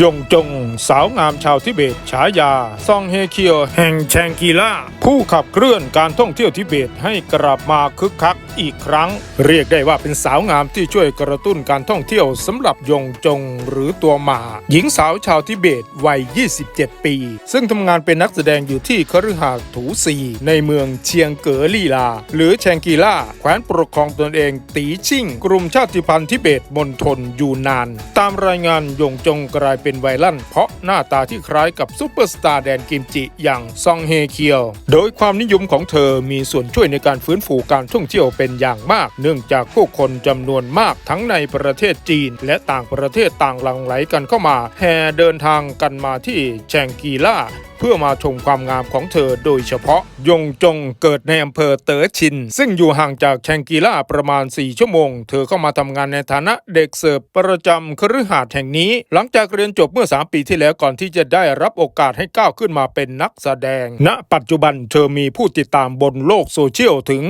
ยงจง สาวงามชาวทิเบต ฉายา ซองเฮเคียว แห่งแชงกีล่าผู้ขับเคลื่อนการท่องเที่ยวทิเบตให้กลับมาคึกคักอีกครั้ง เรียกได้ว่าเป็นสาวงามที่ช่วยกระตุ้นการท่องเที่ยวสำหรับยงจงหรือตัวหมา หญิงสาวชาวทิเบตวัย 27 ปี ซึ่งทำงานเป็นนักแสดงอยู่ที่คฤหาสน์ถูซีในเมืองเชียงเก๋อลี่ลา หรือแชงกีล่าแคว้นปกครองตนเองตีชิ่ง กลุ่มชาติพันธุ์ทิเบตมณฑลยูนาน ตามรายงานยงจงกลายเป็นไวรัลเพราะหน้าตาที่คล้ายกับซูเปอร์สตาร์แดนกิมจิอย่างซองเฮเคียว โดยความนิยมของเธอมีส่วนช่วยในการฟื้นฟูการท่องเที่ยวเป็นอย่างมาก เนื่องจากผู้คนจำนวนมากทั้งในประเทศจีน และต่างประเทศต่างหลั่งไหลกันเข้ามา แห่เดินทางกันมาที่แชงกีล่าเพื่อมาชมความงามของเธอโดยเฉพาะ ยงจงเกิดในอำเภอเต๋อชิน ซึ่งอยู่ห่างจากแชงกีล่าประมาณ 4 ชั่วโมง เธอเข้ามาทำงานในฐานะเด็กเสิร์ฟประจำคฤหาสน์แห่งนี้ หลังจากเรียนจบเมื่อ 3 ปีที่แล้วก่อนที่จะได้รับโอกาสให้ก้าวขึ้นมาเป็นนักแสดง ณ ปัจจุบันเธอมีผู้ติดตามบนโลกโซเชียลถึง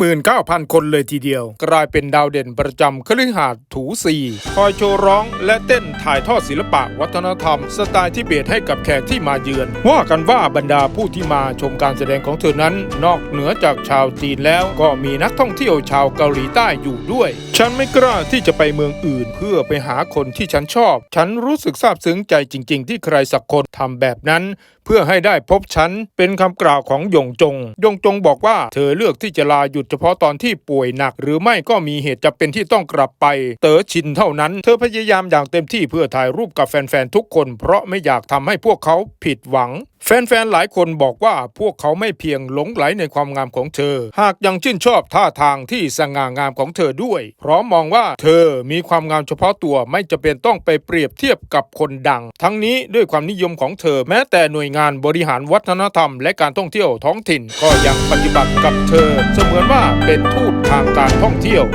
29,000 คนเลยทีเดียว กลายเป็นดาวเด่นประจำคฤหาสน์ถูซีคอยโชว์ร้องและเต้นถ่ายทอดศิลปะวัฒนธรรม สไตล์ทิเบตให้กับแขกที่มาเยือน ว่ากันว่าบรรดาผู้ที่มาชมการแสดงของเธอนั้น นอกเหนือจากชาวจีนแล้วก็มีนักท่องเที่ยวชาวเกาหลีใต้อยู่ด้วย ฉันไม่กล้าที่จะไปเมืองอื่น เพื่อไปหาคนที่ฉันชอบ ฉันรู้สึกซาบซึ้งใจจริงๆที่ใครสักคนทำแบบนั้น เพื่อให้ได้พบฉัน เป็นคำกล่าวของยงจงยงจงบอกว่าเธอเลือกที่จะลาหยุดเฉพาะตอนที่ป่วยหนัก หรือไม่ก็มีเหตุจำเป็นที่ต้องกลับไป เต๋อชินเท่านั้น เธอพยายามอย่างเต็มที่เพื่อถ่ายรูปกับแฟนๆทุกคน เพราะไม่อยากทำให้พวกเขาผิดหวังแฟนๆ หลายคนบอกว่าพวกเขาไม่เพียงหลงไหลในความงามของเธอ หากยังชื่นชอบท่าทางที่สง่างามของเธอด้วย เพราะมองว่าเธอมีความงามเฉพาะตัวไม่จะเป็นต้องไปเปรียบเทียบกับคนดัง ทั้งนี้ด้วยความนิยมของเธอแม้แต่หน่วยงานบริหารวัฒนธรรม และการท่องเที่ยวท้องถิ่น ก็ยังปฏิบัติกับเธอ เสมือนว่าเป็นทูตทางการท่องเที่ยว